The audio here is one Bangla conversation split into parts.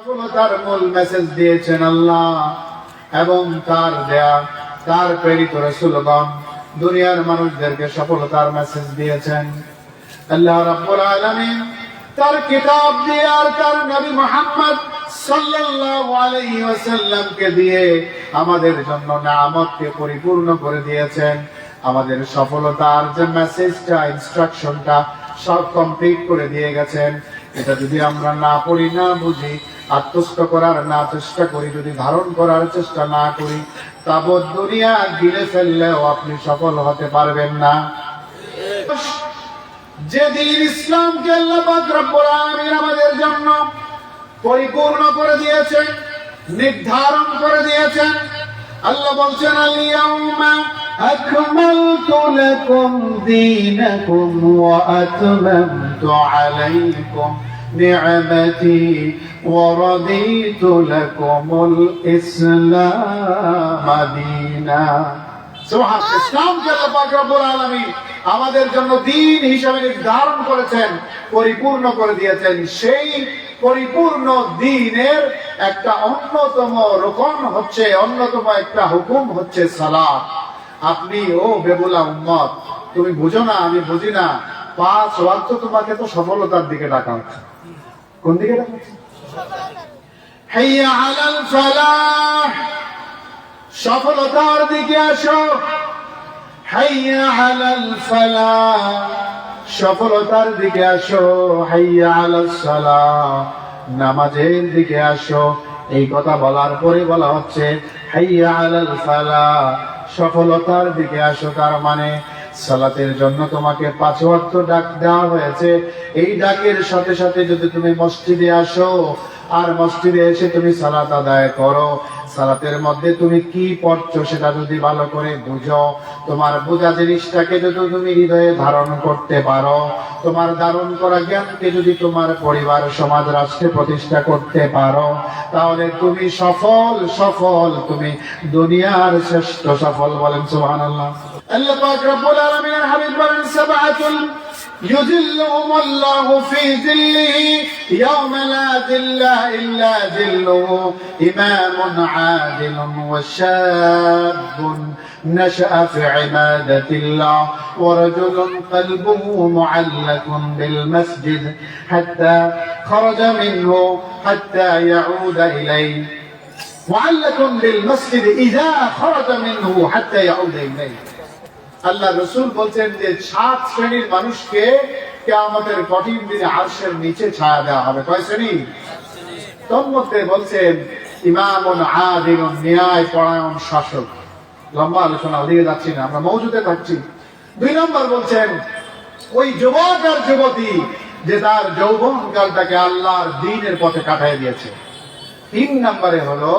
সফলতার মূল মেসেজ দিয়েছেন আল্লাহ এবং তার দেয়া, তার প্রেরিত রসুলগণ, দুনিয়ার মানুষদেরকে সফলতার মেসেজ দিয়েছেন। আল্লাহ রাব্বুল আলামিন তার কিতাব দিয়ে আর তার নবী মুহাম্মদ সাল্লাল্লাহু আলাইহি ওয়াসাল্লামকে দিয়ে আমাদের জন্য নিয়ামতকে পরিপূর্ণ করে দিয়েছেন। আমাদের সফলতার যে মেসেজটা ইনস্ট্রাকশনটা সব কমপ্লিট করে দিয়ে গেছেন। এটা যদি আমরা না পড়ি, না বুঝি আত্মস্থ করার না চেষ্টা করি যদি ধারণ করার চেষ্টা না করি তাবৎ দুনিয়া গিলে ফেললেও আপনি সফল হতে পারবেন না যে দিন ইসলামকে আল্লাহ পাক রব্বুল আলামিন আমাদের জন্য পরিপূর্ণ করে দিয়েছেন নির্ধারণ করে দিয়েছেন আল্লাহ বলছেন আলিয়াউমা أكملت لكم دينكم وأتممت عليكم نعمتي ورضيت لكم الإسلام دينا সুবহান ইসলামকে আল্লাহ পাক রব্বুল আলামিন আমাদের জন্য দিন হিসাবে নির্ধারণ করেছেন পরিপূর্ণ করে দিয়েছেন সেই পরিপূর্ণ দিনের একটা অন্যতম রোকন হচ্ছে অন্যতম একটা হুকুম হচ্ছে সালাত আপনি ও বেবুলা উম্মত তুমি বুঝো না আমি বুঝি না পাঁচ ওয়াক্ত তোমাকে তো সফলতার দিকে ডাকা হচ্ছে কোন দিকে সফলতার দিকে আসো। হাইয়া আলাল ফালাহ। সফলতার দিকে আসো। হাইয়া আলাল সালাহ। নামাজের দিকে আসো। এই কথা বলার পরে বলা হচ্ছে, হাইয়া আলাল ফালাহ। সফলতার দিকে আসো তার মানে সালাতের জন্য তোমাকে পাঁচ অর্থ ডাক দেওয়া হয়েছে। এই ডাকের সাথে সাথে যদি তুমি মসজিদে আসো, আর মসজিদে এসে তুমি সালাত আদায় করো, সালাতের মধ্যে তুমি কি পড়ছো সেটা যদি ভালো করে বুঝো, তোমার বোঝা জিনিসটাকে যদি তুমি হৃদয়ে ধারণ করতে পারো, তোমার ধারণ করা জ্ঞানকে যদি তোমার পরিবার, সমাজ, রাষ্ট্রে প্রতিষ্ঠা করতে পারো, তাহলে তুমি সফল সফল, তুমি দুনিয়ার শ্রেষ্ঠ সফল বলেন সুবহানাল্লাহ। আল্লাহ পাক রব্বুল আলামিনের হাবিব বলেন সাবাতুল يذلهم الله في ذله يوم لا ذل إلا ذله إمام عادل وشاب نشأ في عبادة الله ورجل قلبه معلق بالمسجد حتى خرج منه حتى يعود إليه معلق بالمسجد إذا خرج منه حتى يعود إليه আল্লাহ রসুল বলছেন যে সাত শ্রেণির মানুষকে আমাদের কঠিন দিনে আরশের নিচে ছায়া দেওয়া হবে। কয় শ্রেণি? তোর মধ্যে বলছেন ন্যায় পরায়ণ শাসক। লম্বা আলোচনা, ওদিকে যাচ্ছি না, আমরা মৌজুদে থাকছি। দুই নম্বর বলছেন, ওই যুবক আর যুবতী যে তার যৌবন কালটাকে আল্লাহর দিনের পথে কাটাই দিয়েছে। তিন নম্বরে হলো,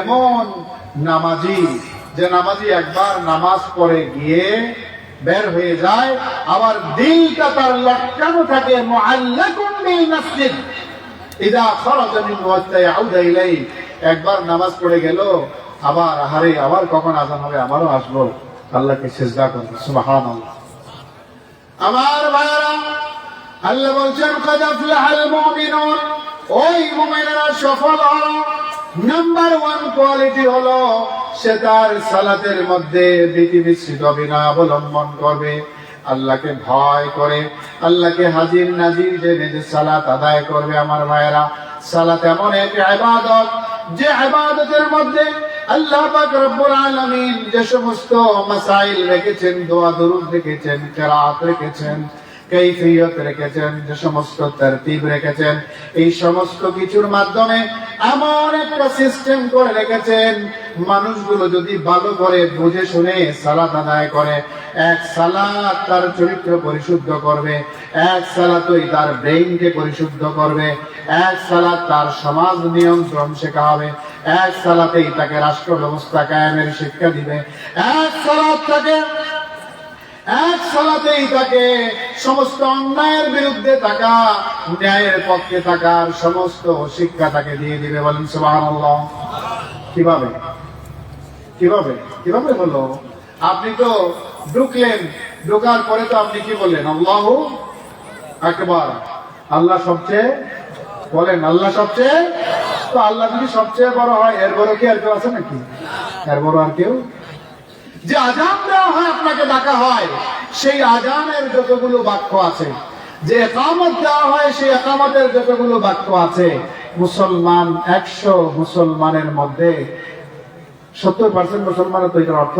এমন নামাজি যে নামাজি একবার নামাজ পড়ে গিয়ে বের হয়ে যায়, আবার দিলটা তার লটকানো থাকে একবার নামাজ পড়ে গেল, আবার আহারে, আবার কখন আজান হবে আমারও আসব। আল্লাহকে সিজদা করব, সুবহানাল্লাহ। আমার ভাইরা আল্লাহ বলছেন, কাদ আফলাহাল মুমিনুন। ওই মুমিনেরা সফল হলো। নাম্বার ওয়ান কোয়ালিটি হলো, সে তার সালাতের মধ্যে বিধি মিশ্রিত বিনয় অবলম্বন করবে, আল্লাহকে ভয় করে, আল্লাহকে হাজির নাজির জেনে যে সালাত আদায় করবে আমার ভাইয়েরা সালাত এমন এক ইবাদত, যে ইবাদতের মধ্যে আল্লাহ পাক রব্বুল আলামিন যে সমস্ত মাসাইল রেখেছেন দোয়া দরুদ রেখেছেন, কেরাত রেখেছেন কৈফিয়ত রেখেছেন, যে সমস্ত তরতিব রেখেছেন, এই সমস্ত কিছুর মাধ্যমে আমার একটা সিস্টেম করে রেখেছেন, মানুষগুলো যদি ভালো করে বুঝে শুনে সালাত আদায় করে, এক সালাত তার চরিত্র পরিশুদ্ধ করবে, এক সালাতই তার ব্রেইনকে পরিশুদ্ধ করবে, এক সালাত তার সমাজ নিয়ন্ত্রণ শেখা হবে এক সালাতেই তাকে রাষ্ট্র ব্যবস্থা কায়েমের শিক্ষা দিবে, এক সালাত তাকে এক সালাতেই তাকে সমস্ত অন্যায়ের বিরুদ্ধে থাকা ন্যায়ের পক্ষে থাকার সমস্ত শিক্ষা তাকে দিয়ে দিবে। বলেন, সুবহানাল্লাহ। কীভাবে? কীভাবে? কীভাবে হলো? আপনি তো ঢুকলেন, ঢোকার পরে তো আপনি কি বললেন? আল্লাহ একবার আল্লাহ সবচেয়ে বলেন, আল্লাহ সবচেয়ে? তো আল্লাহ যদি সবচেয়ে বড় হয়, এর বড় কি আর কেউ আছে নাকি? এর বড় আর কেউ? যে আজান দেওয়া হয় আপনাকে ডাকা হয়, সেই আজানের যতগুলো বাক্য আছে, যে একামত দেওয়া হয়, সেই একামতের যতগুলো বাক্য আছে, মুসলমান একশো মুসলমানের মধ্যে সত্তর পার্সেন্ট মুসলমানের তো এটার অর্থ